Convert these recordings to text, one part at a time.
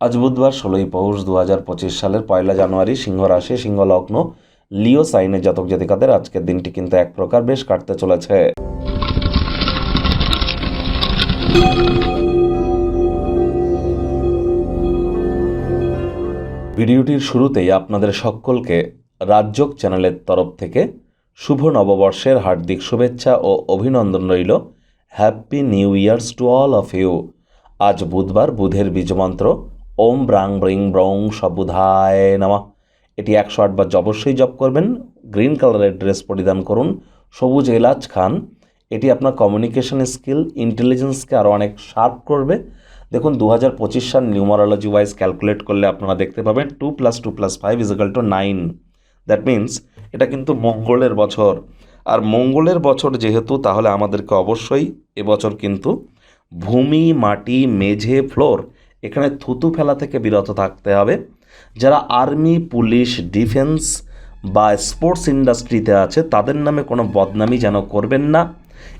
আজ বুধবার ষোলোই পৌষ দু হাজার পঁচিশ সালের পয়লা জানুয়ারি সিংহ রাশি, সিংহ লগ্ন, লিও সাইনের জাতক জাতিকাদের আজকের দিনটি কিন্তু এক প্রকার বেশ কাটতে চলেছে। ভিডিওটির শুরুতেই আপনাদের সকলকে রাজ্যক চ্যানেলের তরফ থেকে শুভ নববর্ষের হার্দিক শুভেচ্ছা ও অভিনন্দন রইল। Happy new years to all of you. আজ বুধবার বুধের বীজমন্ত্র ওম ব্রাং ব্রিং ব্রং সবুধায় নামা। এটি একশো আটবার অবশ্যই জপ করবেন। গ্রিন কালারের ড্রেস পরিধান করুন। সবুজ এলাচ খান। এটি আপনার কমিউনিকেশন স্কিল ইন্টেলিজেন্সকে আরও অনেক শার্প করবে। দেখুন দু হাজার পঁচিশ সাল নিউমারোলজি ওয়াইজ ক্যালকুলেট করলে আপনারা দেখতে পাবেন two plus two plus five equal to nine that means এটা কিন্তু মঙ্গলের বছর। আর মঙ্গলের বছর যেহেতু, তাহলে আমাদেরকে অবশ্যই এবছর কিন্তু ভূমি, মাটি, মেঝে ফ্লোর এখানে থুতু ফেলা থেকে বিরত থাকতে হবে। যারা আর্মি, পুলিশ, ডিফেন্স বা স্পোর্টস ইন্ডাস্ট্রিতে আছে, তাদের নামে কোনো বদনামি যেন করবেন না।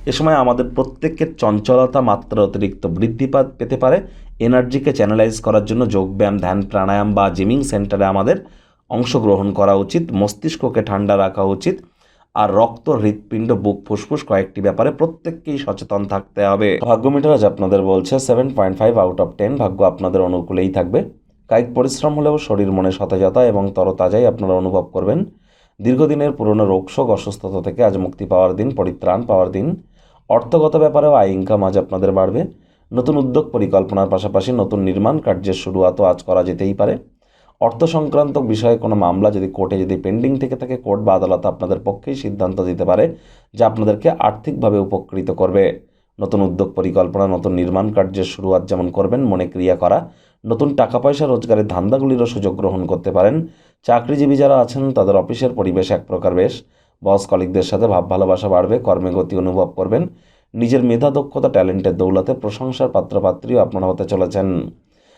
এ সময় আমাদের প্রত্যেকের চঞ্চলতা মাত্রা অতিরিক্ত বৃদ্ধি পেতে পারে। এনার্জিকে চ্যানেলাইজ করার জন্য যোগব্যায়াম, ধ্যান, প্রাণায়াম বা জিমিং সেন্টারে আমাদের অংশগ্রহণ করা উচিত। মস্তিষ্ককে ঠান্ডা রাখা উচিত। আর রক্ত, হৃৎপিণ্ড, বুক, ফুসফুস কয়েকটি ব্যাপারে প্রত্যেককেই সচেতন থাকতে হবে। ভাগ্য মিটার আজ আপনাদের বলছে seven point five out of ten ভাগ্য আপনাদের অনুকূলেই থাকবে। কায়িক পরিশ্রম হলেও শরীর মনে সতেজতা এবং তরতাজাই আপনারা অনুভব করবেন। দীর্ঘদিনের পুরনো রোগশোক অসুস্থতা থেকে আজ মুক্তি পাওয়ার দিন, পরিত্রাণ পাওয়ার দিন। অর্থগত ব্যাপারেও আয় ইনকাম আজ আপনাদের বাড়বে। নতুন উদ্যোগ, পরিকল্পনার পাশাপাশি নতুন নির্মাণ কার্যের শুরুয়াতও আজ করা যেতেই পারে। অর্থ সংক্রান্ত বিষয়ে কোনো মামলা যদি কোর্টে যদি পেন্ডিং থেকে থাকে, কোর্ট বা আদালত আপনাদের পক্ষেই সিদ্ধান্ত দিতে পারে যা আপনাদেরকে আর্থিকভাবে উপকৃত করবে। নতুন উদ্যোগ পরিকল্পনা, নতুন নির্মাণ কার্যের শুরুয়াত যেমন করবেন, মনে ক্রিয়া করা, নতুন টাকা পয়সা রোজগারের ধান্দাগুলিরও সুযোগ গ্রহণ করতে পারেন। চাকরিজীবী যারা আছেন, তাদের অফিসের পরিবেশ এক প্রকার বেশ। বস কলিকদের সাথে ভাব ভালোবাসা বাড়বে, কর্মে গতি অনুভব করবেন। নিজের মেধা, দক্ষতা, ট্যালেন্টের দৌলতে প্রশংসার পাত্রপাত্রীও আপনারা হতে চলেছেন।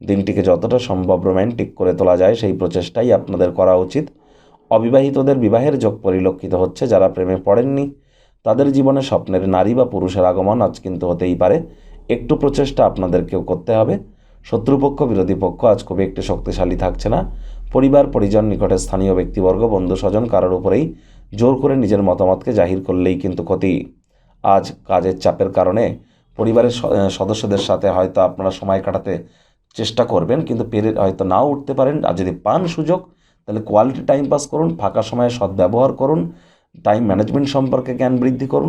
দিনটিকে যতটা সম্ভব রোম্যান্টিক করে তোলা যায়, সেই প্রচেষ্টাই আপনাদের করা উচিত। অবিবাহিতদের বিবাহের যোগ পরিলক্ষিত হচ্ছে যারা প্রেমে পড়েননি। তাদের জীবনে স্বপ্নের নারী বা পুরুষের আগমন আজ কিন্তু হতেই পারে। একটু প্রচেষ্টা আপনাদেরকেও করতে হবে। শত্রুপক্ষ, বিরোধী পক্ষ আজ খুব একটি শক্তিশালী থাকছে না। পরিবার, পরিজন নিকটের স্থানীয় ব্যক্তিবর্গ, বন্ধু, স্বজন কারোর উপরেই জোর করে নিজের মতামতকে জাহির করলেই কিন্তু ক্ষতি। আজ কাজের চাপের কারণে পরিবারের সদস্যদের সাথে হয়তো আপনারা সময় কাটাতে চেষ্টা করবেন, কিন্তু পেরে হয়তো নাও উঠতে পারেন। আর যদি পান সুযোগ, তাহলে কোয়ালিটি টাইম পাস করুন, ফাঁকা সময়ে সদ্ব্যবহার করুন টাইম ম্যানেজমেন্ট সম্পর্কে জ্ঞান বৃদ্ধি করুন।